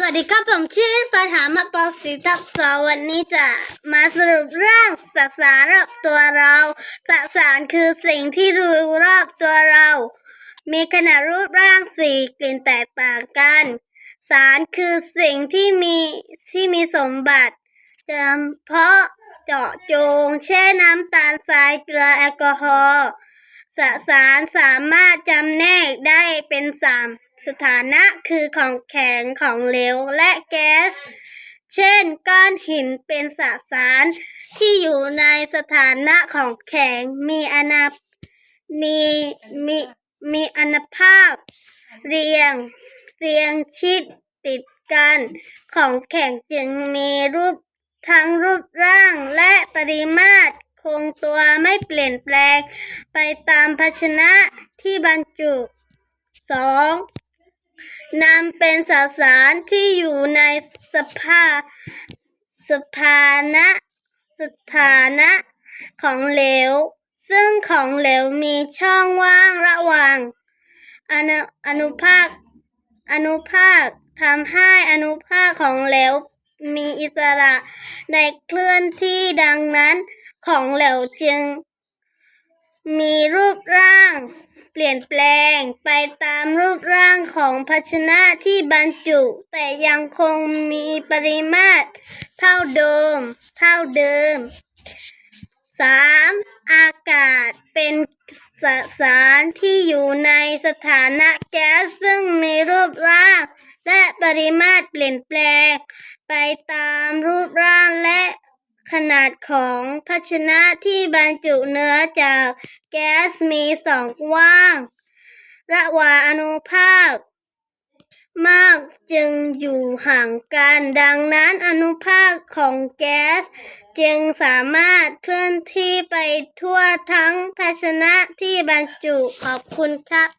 สวัสดีครับผมชื่อฟาถามาปอสีทับสองวันนี้จะมาสรุปเรื่องสสารรอบตัวเราสสารคือสิ่งที่รูรอบตัวเรา มีขนาดรูปร่างสีกลิ่นแตกต่างกัน สารคือสิ่งที่มีที่มีสมบัติจำเพาะเจาะจงเช่นน้ำตาลทรายเกลือแอลกอฮอล์ สสารสามารถจำแนกได้เป็นสามสถานะคือของแข็งของเหลวและแก๊ส เช่น ก้อนหินเป็นสสารที่อยู่ในสถานะของแข็งมีอนามีมีมีอนุภาพ เรียง เรียงชิดติดกัน ของแข็งจึงมีรูปทั้งรูปร่างและปริมาตร คงตัวไม่เปลี่ยนแปลง ไปตามภาชนะที่บรรจุ 2. นำเป็นสสารที่อยู่ในสภาสภานะสถานะของเหลว ซึ่งของเหลวมีช่องว่างระหว่าง อนุอนุภาค อนุภาคทำให้อนุภาคของเหลวมีอิสระในเคลื่อนที่ดังนั้น ของเหลวจึง มีรูปร่าง เปลี่ยนแปลงไปตามรูปร่างของภาชนะที่บรรจุ แต่ยังคงมีปริมาตร เท่าเดิม เท่าเดิม 3. อากาศเป็นสสารที่อยู่ในสถานะแก๊สซึ่งมีรูปร่าง และปริมาตรเปลี่ยนแปลง ไปตามรูปร่างและ ขนาดของภาชนะที่บรรจุเนื้อจากแก๊สมีสองว่าง ระหว่างอนุภาค มากจึงอยู่ห่างกัน ดังนั้นอนุภาคของแก๊ส จึงสามารถเคลื่อนที่ไปทั่วทั้งภาชนะที่บรรจุขอบคุณครับ